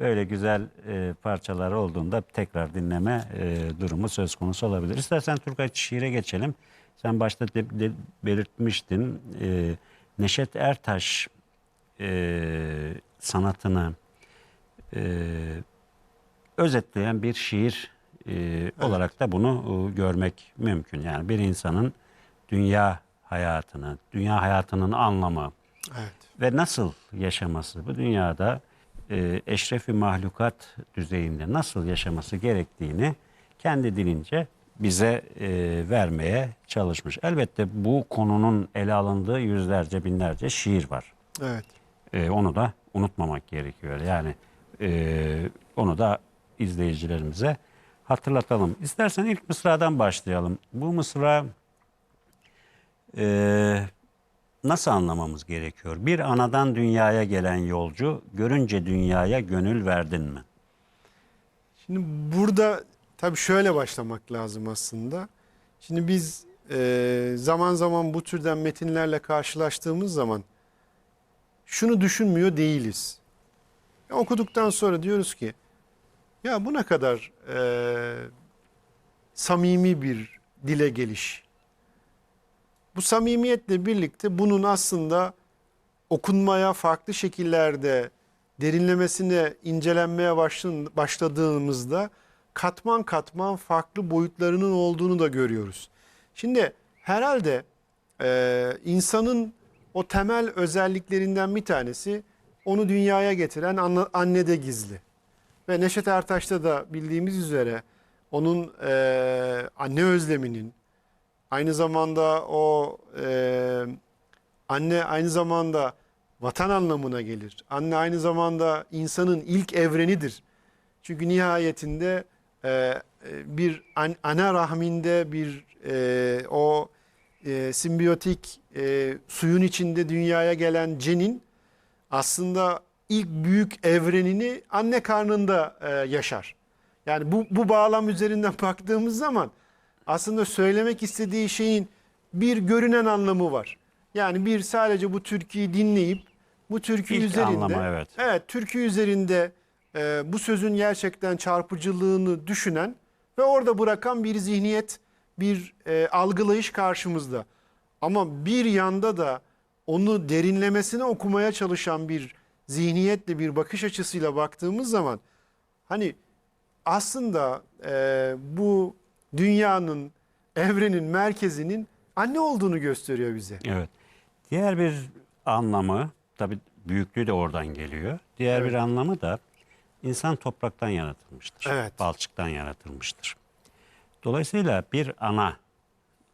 böyle güzel e, parçalar olduğunda tekrar dinleme e, durumu söz konusu olabilir. İstersen Turgay şiire geçelim. Sen başta de- de- belirtmiştin. E, Neşet Ertaş e, sanatını e, özetleyen bir şiir e, olarak da bunu e, görmek mümkün. Yani bir insanın dünya hayatını, dünya hayatının anlamı Evet. ve nasıl yaşaması bu dünyada e, eşrefi mahlukat düzeyinde nasıl yaşaması gerektiğini kendi dilince bize e, vermeye çalışmış. Elbette bu konunun ele alındığı yüzlerce binlerce şiir var. Evet. E, onu da unutmamak gerekiyor. Yani e, onu da izleyicilerimize hatırlatalım. İstersen ilk mısradan başlayalım. Bu mısra e, nasıl anlamamız gerekiyor? Bir anadan dünyaya gelen yolcu görünce dünyaya gönül verdin mi? Şimdi burada tabii şöyle başlamak lazım aslında. Şimdi biz e, zaman zaman bu türden metinlerle karşılaştığımız zaman şunu düşünmüyor değiliz. Ya okuduktan sonra diyoruz ki ya bu ne kadar e, samimi bir dile geliş. Bu samimiyetle birlikte bunun aslında okunmaya farklı şekillerde derinlemesine incelenmeye başladığımızda katman katman farklı boyutlarının olduğunu da görüyoruz. Şimdi herhalde e, insanın o temel özelliklerinden bir tanesi onu dünyaya getiren anne, annede gizli. Ve Neşet Ertaş'ta da bildiğimiz üzere onun e, anne özleminin aynı zamanda o e, anne aynı zamanda vatan anlamına gelir. Anne aynı zamanda insanın ilk evrenidir. Çünkü nihayetinde e, e, bir an- ana rahminde bir e, o e, simbiyotik e, suyun içinde dünyaya gelen cenin aslında ilk büyük evrenini anne karnında e, yaşar. Yani bu, bu bağlam üzerinden baktığımız zaman aslında söylemek istediği şeyin bir görünen anlamı var. Yani bir sadece bu türküyü dinleyip bu türkü İlk üzerinde anlamı, evet. evet türkü üzerinde e, bu sözün gerçekten çarpıcılığını düşünen ve orada bırakan bir zihniyet, bir e, algılayış karşımızda. Ama bir yanda da onu derinlemesine okumaya çalışan bir zihniyetle, bir bakış açısıyla baktığımız zaman hani aslında e, bu dünyanın, evrenin merkezinin anne olduğunu gösteriyor bize. Evet. Diğer bir anlamı tabii büyüklüğü de oradan geliyor. Diğer Evet. bir anlamı da insan topraktan yaratılmıştır. Evet. Balçıktan yaratılmıştır. Dolayısıyla bir ana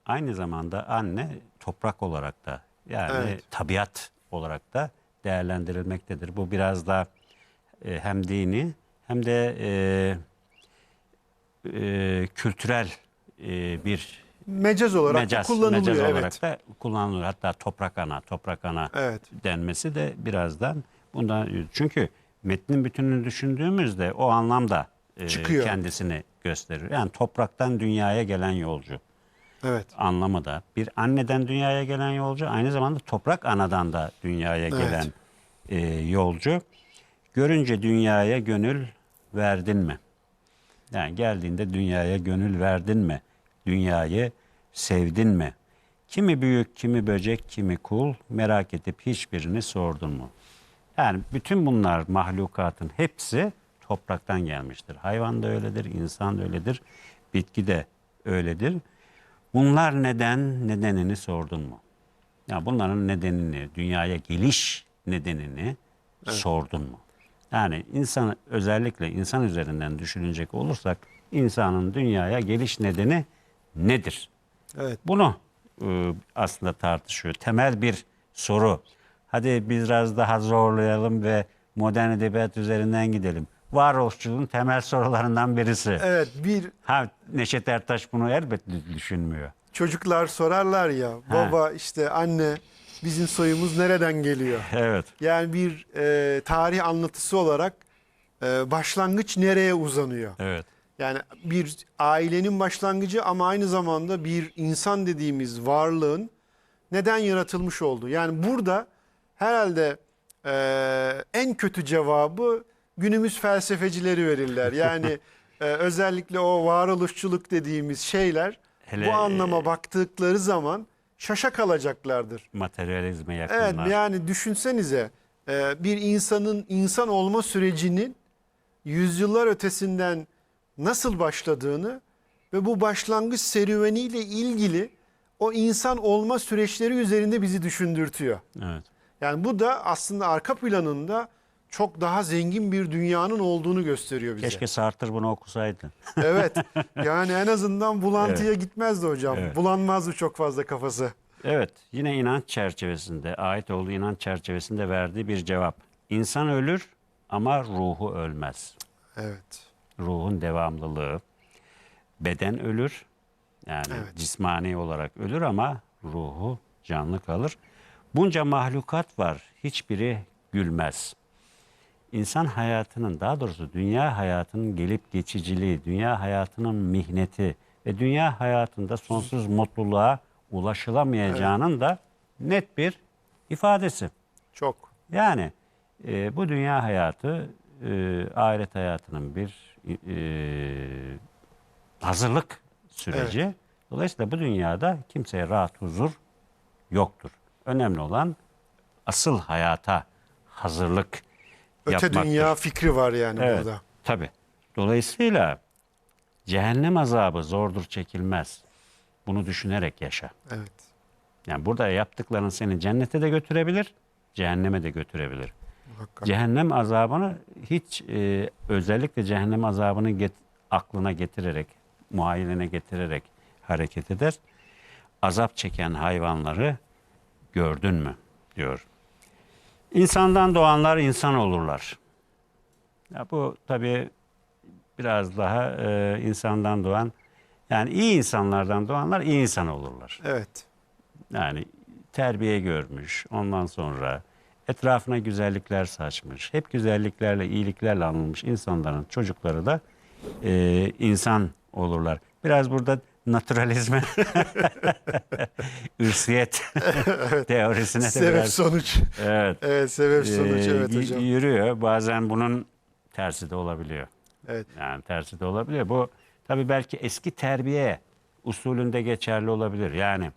aynı zamanda anne toprak olarak da yani Evet. tabiat olarak da değerlendirilmektedir. Bu biraz da e, hem dini hem de e, e, kültürel e, bir Mecaz olarak mecaz, kullanılıyor. mecaz evet. olarak da kullanılıyor. Hatta toprak ana, toprak ana Evet. denmesi de birazdan bundan çünkü metnin bütününü düşündüğümüzde o anlamda e, Çıkıyor. kendisini gösterir. Yani topraktan dünyaya gelen yolcu Evet. anlamı da bir anneden dünyaya gelen yolcu aynı zamanda toprak anadan da dünyaya Evet. gelen e, yolcu. Görünce dünyaya gönül verdin mi? Yani geldiğinde dünyaya gönül verdin mi? Dünyayı sevdin mi? Kimi büyük, kimi böcek, kimi kul merak edip hiçbirini sordun mu? Yani bütün bunlar mahlukatın hepsi topraktan gelmiştir. Hayvan da öyledir, insan da öyledir, bitki de öyledir. Bunlar neden, nedenini sordun mu? Ya bunların nedenini, dünyaya geliş nedenini sordun mu? Yani insan özellikle insan üzerinden düşünecek olursak insanın dünyaya geliş nedeni nedir? Evet. Bunu e, aslında tartışıyor. Temel bir soru. Hadi biraz daha zorlayalım ve modern edebiyat üzerinden gidelim. Varoluşçuluğun temel sorularından birisi. Evet bir Ha Neşet Ertaş bunu elbette düşünmüyor. çocuklar sorarlar ya baba işte anne bizim soyumuz nereden geliyor? Evet. Yani bir e, tarih anlatısı olarak e, başlangıç nereye uzanıyor? Evet. Yani bir ailenin başlangıcı ama aynı zamanda bir insan dediğimiz varlığın neden yaratılmış olduğu. Yani burada herhalde e, en kötü cevabı günümüz felsefecileri verirler. Yani e, özellikle o varoluşçuluk dediğimiz şeyler Hele, bu anlama e, baktıkları zaman şaşa kalacaklardır. Materyalizme Evet yakınlar. yani düşünsenize e, bir insanın insan olma sürecinin yüzyıllar ötesinden nasıl başladığını ve bu başlangıç serüveniyle ilgili o insan olma süreçleri üzerinde bizi düşündürtüyor. Evet. Yani bu da aslında arka planında çok daha zengin bir dünyanın olduğunu gösteriyor bize. Keşke Sartre bunu okusaydı. Evet. Yani en azından bulantıya gitmezdi hocam. Evet. Bulanmazdı çok fazla kafası. Evet, yine inanç çerçevesinde, ait olduğu inanç çerçevesinde verdiği bir cevap. İnsan ölür ama ruhu ölmez. Evet. Ruhun devamlılığı. Beden ölür, yani Evet. cismani olarak ölür ama ruhu canlı kalır. Bunca mahlukat var, hiçbiri gülmez. İnsan hayatının, daha doğrusu dünya hayatının gelip geçiciliği, dünya hayatının mihneti ve dünya hayatında sonsuz mutluluğa ulaşılamayacağının da net bir ifadesi. Çok. Yani e, bu dünya hayatı e, ahiret hayatının bir e, hazırlık süreci. Dolayısıyla bu dünyada kimseye rahat huzur yoktur. Önemli olan asıl hayata hazırlık Öte yapmaktır. dünya fikri var yani Evet, burada. tabii. Dolayısıyla cehennem azabı zordur çekilmez. Bunu düşünerek yaşa. Evet. Yani burada yaptıkların seni cennete de götürebilir, cehenneme de götürebilir. Muhakkak. Cehennem azabını hiç e, özellikle cehennem azabını get- aklına getirerek, muayenene getirerek hareket eder. Azap çeken hayvanları gördün mü diyor. İnsandan doğanlar insan olurlar. Ya bu tabii biraz daha e, insandan doğan yani iyi insanlardan doğanlar iyi insan olurlar. Evet. Yani terbiye görmüş. Ondan sonra etrafına güzellikler saçmış. Hep güzelliklerle, iyiliklerle anılmış insanların çocukları da e, insan olurlar. Biraz burada naturalizme, ürsiyet teorisine de Sebep biraz sonuç. evet, Evet sebep sonuç e, evet hocam. yürüyor. Bazen bunun tersi de olabiliyor. Evet. Yani tersi de olabilir. Bu tabii belki eski terbiye usulünde geçerli olabilir. Yani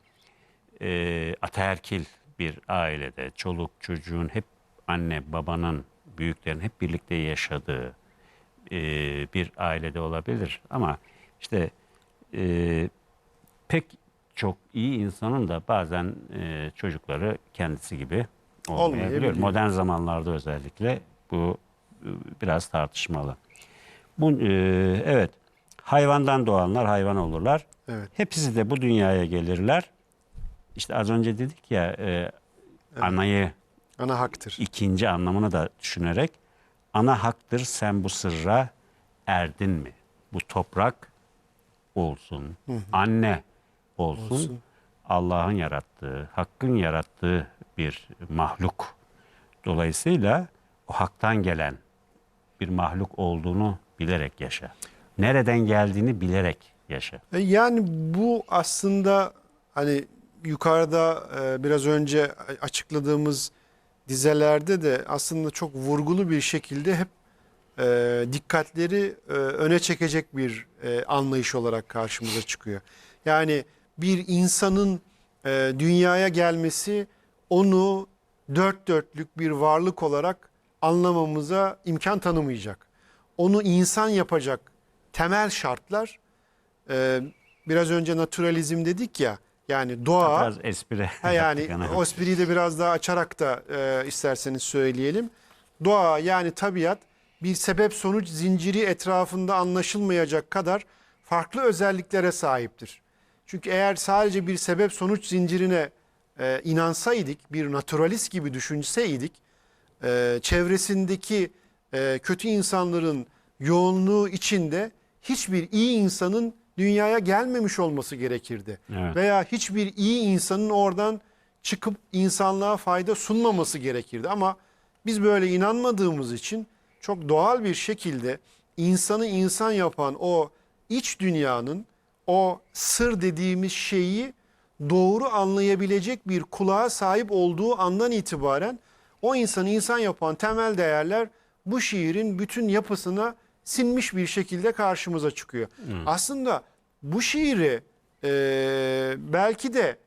e, ataerkil bir ailede çoluk çocuğun hep anne babanın büyüklerin hep birlikte yaşadığı e, bir ailede olabilir. Ama işte e, pek çok iyi insanın da bazen e, çocukları kendisi gibi olmayabiliyor. Modern zamanlarda özellikle bu e, biraz tartışmalı. Bu e, evet hayvandan doğanlar hayvan olurlar. Evet. Hepsi de bu dünyaya gelirler. İşte az önce dedik ya e, anayı Ana haktır. ikinci anlamını da düşünerek ana haktır sen bu sırra erdin mi? Bu toprak olsun, anne olsun, Olsun. Allah'ın yarattığı, Hakk'ın yarattığı bir mahluk. Dolayısıyla o haktan gelen bir mahluk olduğunu bilerek yaşa. Nereden geldiğini bilerek yaşa. E, Yani bu aslında hani yukarıda e, biraz önce açıkladığımız dizelerde de aslında çok vurgulu bir şekilde hep e, dikkatleri e, öne çekecek bir e, anlayış olarak karşımıza çıkıyor. Yani bir insanın e, dünyaya gelmesi onu dört dörtlük bir varlık olarak anlamamıza imkan tanımayacak. Onu insan yapacak temel şartlar e, biraz önce naturalizm dedik ya yani doğa Biraz espri. Ha yani o espriyi de biraz daha açarak da e, isterseniz söyleyelim. Doğa yani tabiat bir sebep sonuç zinciri etrafında anlaşılmayacak kadar farklı özelliklere sahiptir. Çünkü eğer sadece bir sebep sonuç zincirine e, inansaydık, bir naturalist gibi düşünseydik, e, çevresindeki e, kötü insanların yoğunluğu içinde hiçbir iyi insanın dünyaya gelmemiş olması gerekirdi. Evet. Veya hiçbir iyi insanın oradan çıkıp insanlığa fayda sunmaması gerekirdi. Ama biz böyle inanmadığımız için çok doğal bir şekilde insanı insan yapan o iç dünyanın o sır dediğimiz şeyi doğru anlayabilecek bir kulağa sahip olduğu andan itibaren o insanı insan yapan temel değerler bu şiirin bütün yapısına sinmiş bir şekilde karşımıza çıkıyor. Aslında bu şiiri e, belki de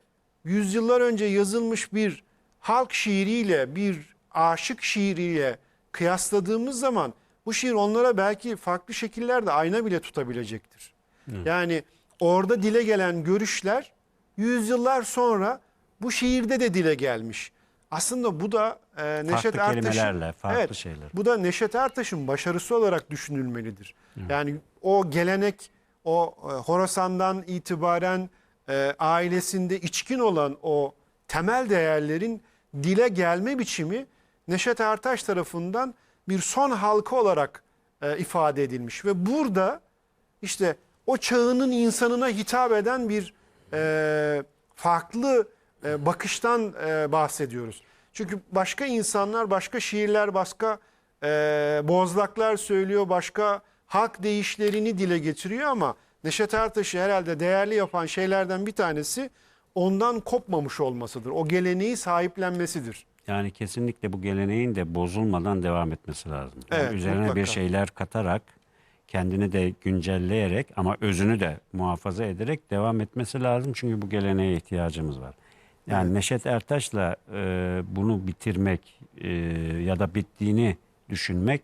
yüzyıllar önce yazılmış bir halk şiiriyle bir aşık şiiriyle kıyasladığımız zaman bu şiir onlara belki farklı şekillerde ayna bile tutabilecektir. Yani orada dile gelen görüşler yüzyıllar sonra bu şiirde de dile gelmiş. Aslında bu da e, Neşet Farklı Ertaş'ın farklı Evet, şeyler. bu da Neşet Ertaş'ın başarısı olarak düşünülmelidir. Yani o gelenek, o e, Horasan'dan itibaren e, ailesinde içkin olan o temel değerlerin dile gelme biçimi Neşet Ertaş tarafından bir son halka olarak e, ifade edilmiş ve burada işte o çağının insanına hitap eden bir e, farklı e, bakıştan e, bahsediyoruz. Çünkü başka insanlar, başka şiirler, başka e, bozlaklar söylüyor, başka halk deyişlerini dile getiriyor ama Neşet Ertaş'ı herhalde değerli yapan şeylerden bir tanesi ondan kopmamış olmasıdır. O geleneği sahiplenmesidir. Yani kesinlikle bu geleneğin de bozulmadan devam etmesi lazım. Yani Evet, üzerine mutlaka. bir şeyler katarak, kendini de güncelleyerek ama özünü de muhafaza ederek devam etmesi lazım. Çünkü bu geleneğe ihtiyacımız var. Yani Neşet Ertaş'la e, bunu bitirmek e, ya da bittiğini düşünmek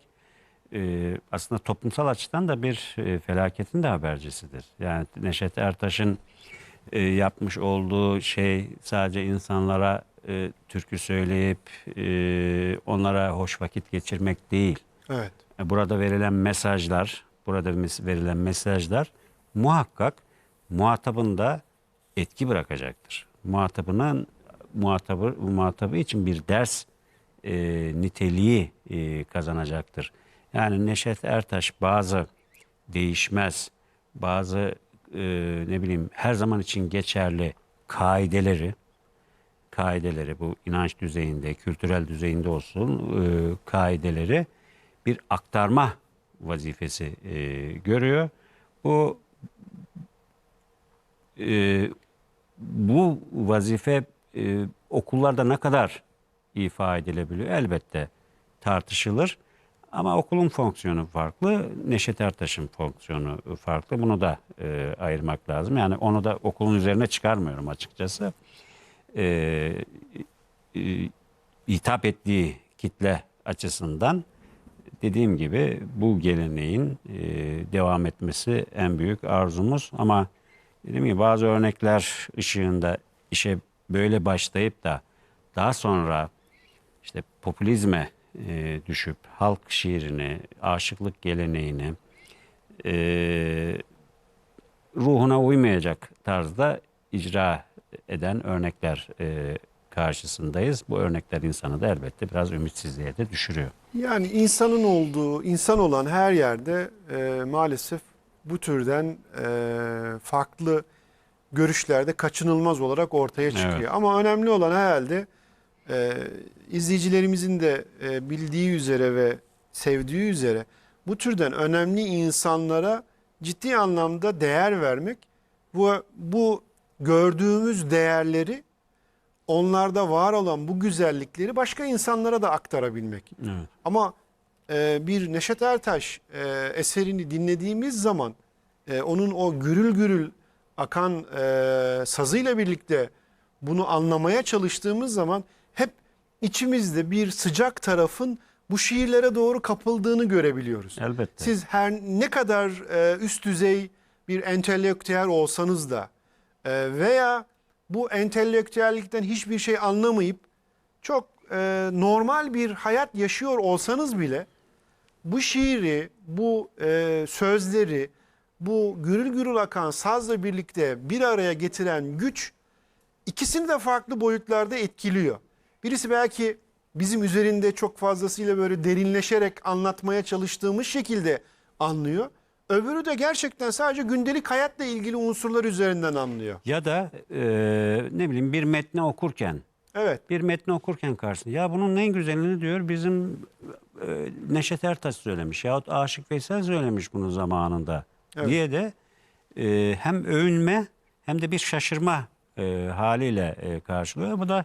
e, aslında toplumsal açıdan da bir e, felaketin de habercisidir. Yani Neşet Ertaş'ın e, yapmış olduğu şey sadece insanlara e, türkü söyleyip e, onlara hoş vakit geçirmek değil. Evet. E, Burada verilen mesajlar, burada verilen mesajlar muhakkak muhatabında etki bırakacaktır. Muhatabının muhatabı muhatabı için bir ders e, niteliği e, kazanacaktır. Yani Neşet Ertaş bazı değişmez, bazı e, ne bileyim her zaman için geçerli kaideleri, kaideleri bu inanç düzeyinde, kültürel düzeyinde olsun e, kaideleri bir aktarma vazifesi e, görüyor. Bu e, bu vazife e, okullarda ne kadar ifa edilebiliyor elbette tartışılır. Ama okulun fonksiyonu farklı, Neşet Ertaş'ın fonksiyonu farklı. Bunu da e, ayırmak lazım. Yani onu da okulun üzerine çıkarmıyorum açıkçası. E, e, hitap ettiği kitle açısından dediğim gibi bu geleneğin e, devam etmesi en büyük arzumuz. Ama dediğim gibi bazı örnekler ışığında işe böyle başlayıp da daha sonra işte popülizme e, düşüp halk şiirini, aşıklık geleneğini e, ruhuna uymayacak tarzda icra eden örnekler e, karşısındayız. Bu örnekler insanı da elbette biraz ümitsizliğe de düşürüyor. Yani insanın olduğu, insan olan her yerde e, maalesef bu türden e, farklı görüşlerde kaçınılmaz olarak ortaya çıkıyor. Evet. Ama önemli olan herhalde e, izleyicilerimizin de e, bildiği üzere ve sevdiği üzere bu türden önemli insanlara ciddi anlamda değer vermek, bu, bu gördüğümüz değerleri onlarda var olan bu güzellikleri başka insanlara da aktarabilmek. Evet. Ama e, bir Neşet Ertaş e, eserini dinlediğimiz zaman e, onun o gürül gürül akan e, sazıyla birlikte bunu anlamaya çalıştığımız zaman hep içimizde bir sıcak tarafın bu şiirlere doğru kapıldığını görebiliyoruz. Elbette. Siz her ne kadar e, üst düzey bir entelektüel olsanız da e, veya bu entelektüellikten hiçbir şey anlamayıp çok e, normal bir hayat yaşıyor olsanız bile bu şiiri, bu e, sözleri, bu gürül gürül akan sazla birlikte bir araya getiren güç ikisini de farklı boyutlarda etkiliyor. Birisi belki bizim üzerinde çok fazlasıyla böyle derinleşerek anlatmaya çalıştığımız şekilde anlıyor. Öbürü de gerçekten sadece gündelik hayatla ilgili unsurlar üzerinden anlıyor. Ya da e, ne bileyim bir metni okurken Evet. bir metni okurken karşısında ya bunun en güzelini diyor bizim e, Neşet Ertaş söylemiş yahut Aşık Veysel söylemiş bunu zamanında Evet. diye de e, hem övünme hem de bir şaşırma e, haliyle e, karşılıyor. Bu da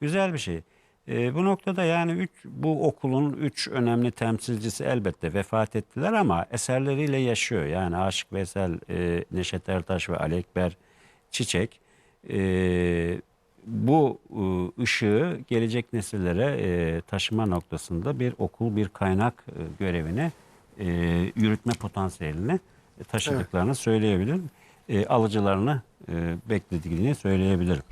güzel bir şey. E, bu noktada yani üç, bu okulun üç önemli temsilcisi elbette vefat ettiler ama eserleriyle yaşıyor. Yani Aşık Veysel, e, Neşet Ertaş ve Ali Ekber Çiçek e, bu e, ışığı gelecek nesillere e, taşıma noktasında bir okul, bir kaynak e, görevini e, yürütme potansiyelini taşıdıklarını söyleyebilirim. E, alıcılarını e, beklediğini söyleyebilirim.